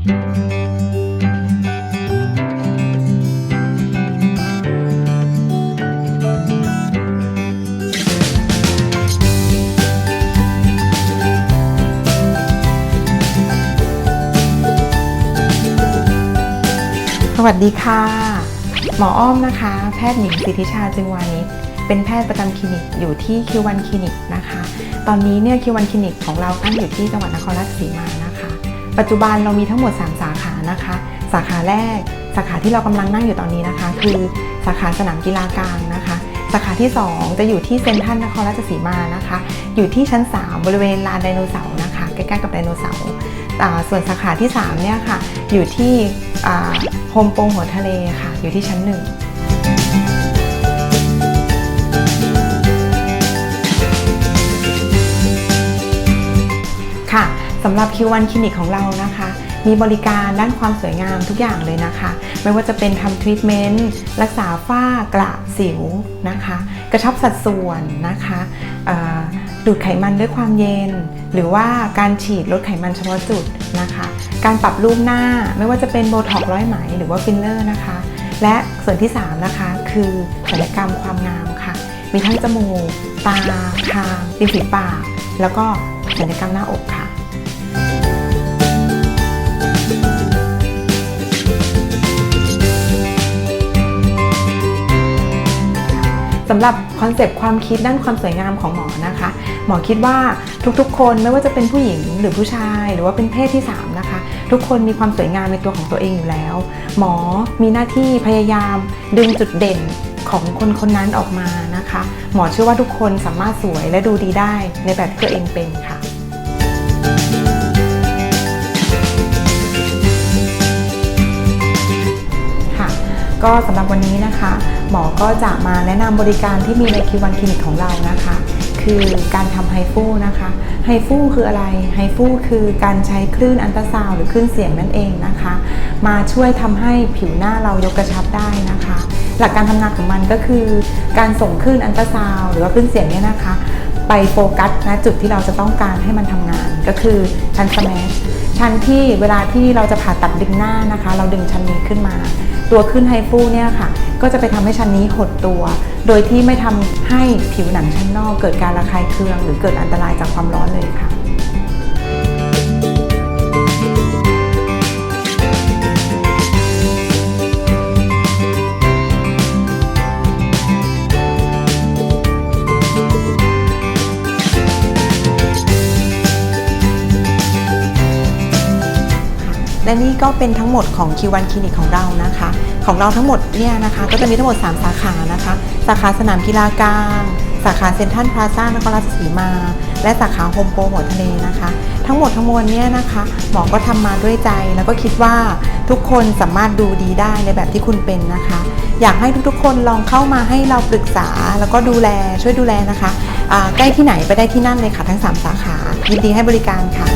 สวัสดีค่ะ หมออ้อมนะคะ แพทย์หญิงสิทธิชาจึงวานิชเป็นแพทย์ประจำคลินิกอยู่ที่คิววันคลินิกนะคะ ตอนนี้เนี่ยคิววันคลินิกของเราตั้งอยู่ที่จังหวัดนครราชสีมานะคะ ปัจจุบันเรามีทั้งหมด 3 สาขานะคะ สาขาแรก สาขาที่เรากำลังนั่งอยู่ตอนนี้นะคะ คือสาขาสนามกีฬากลางนะคะ สาขาที่ 2 จะอยู่ที่เซ็นทรัลนครราชสีมานะคะ อยู่ที่ชั้น 3 บริเวณลานไดโนเสาร์นะคะ ใกล้ๆกับไดโนเสาร์ส่วนสาขาที่3เนี่ยค่ะอยู่ที่โฮมโปงหัวทะเลค่ะ อยู่ที่ชั้น1ค่ะ สำหรับ Q1 คลินิกของเรานะคะ มีบริการด้านความสวยงามทุกอย่างเลยนะคะ ไม่ว่าจะเป็นทำทรีทเมนต์รักษาฝ้ากระสิวนะคะ กระชับสัดส่วนนะคะดูดไขมันด้วยความเย็น หรือว่าการฉีดลดไขมันเฉพาะจุดนะคะ การปรับรูปหน้าไม่ว่าจะเป็นโบท็อกซ์ร้อยไหมหรือว่าฟิลเลอร์นะคะ และส่วนที่ 3 นะคะ คือศัลยกรรมความงามค่ะ มีทั้งจมูก ตา คางริมฝีปาก แล้วก็ศัลยกรรมหน้าอกค่ะ สำหรับคอนเซปต์ความคิดด้านความสวยงามของหมอนะคะ หมอคิดว่าทุกๆ คนไม่ว่าจะเป็นผู้หญิงหรือผู้ชาย หรือว่าเป็นเพศที่ 3 นะคะ ทุกคนมีความสวยงามในตัวของตัวเองอยู่แล้ว หมอมีหน้าที่พยายามดึงจุดเด่นของคนคนนั้นออกมานะคะ หมอเชื่อว่าทุกคนสามารถสวยและดูดีได้ในแบบที่ตัวเองเป็นค่ะค่ะก็สำหรับวันนี้นะคะ หมอก็จะมาแนะนำบริการที่มีในคิวันคลินิกของเรานะคะ คือการทำไฮฟูนะคะ ไฮฟูคืออะไร ไฮฟูคือการใช้คลื่นอันตราซาวหรือคลื่นเสียงนั่นเองนะคะ มาช่วยทำให้ผิวหน้าเรายกกระชับได้นะคะ หลักการทำงานของมันก็คือ การส่งคลื่นอันตราซาวหรือว่าคลื่นเสียงเนี่ยนะคะ ไปโฟกัสณจุดที่เราจะต้องการให้มันทำงานก็คือชั้นสแมชชั้นที่เวลาที่เราจะผ่าตัดดึงหน้านะคะ เราดึงชั้นนี้ขึ้นมา ตัวขึ้นไฮฟูเนี่ยค่ะ ก็จะไปทำให้ชั้นนี้หดตัว โดยที่ไม่ทำให้ผิวหนังชั้นนอก เกิดการระคายเคือง หรือเกิดอันตรายจากความร้อนเลยค่ะ และนี่ก็เป็นทั้งหมดของ Q1 คลินิกของเรานะคะ ของเราทั้งหมดเนี่ยนะคะก็จะมีทั้งหมด 3 สาขานะคะ สาขาสนามกีฬากลางสาขาเซ็นทรัลพลาซ่านครราชสีมา และสาขาโฮมโปรหัวทะเลนะคะ ทั้งหมดทั้งมวลเนี่ยนะคะหมอก็ทำมาด้วยใจแล้วก็คิดว่าทุกคนสามารถดูดีได้ในแบบที่คุณเป็นนะคะ อยากให้ทุกๆ คนลองเข้ามาให้เราปรึกษาแล้วก็ดูแลช่วยดูแลนะคะใกล้ที่ไหนไปได้ที่นั่นเลยค่ะทั้ง 3 สาขา ยินดีให้บริการค่ะ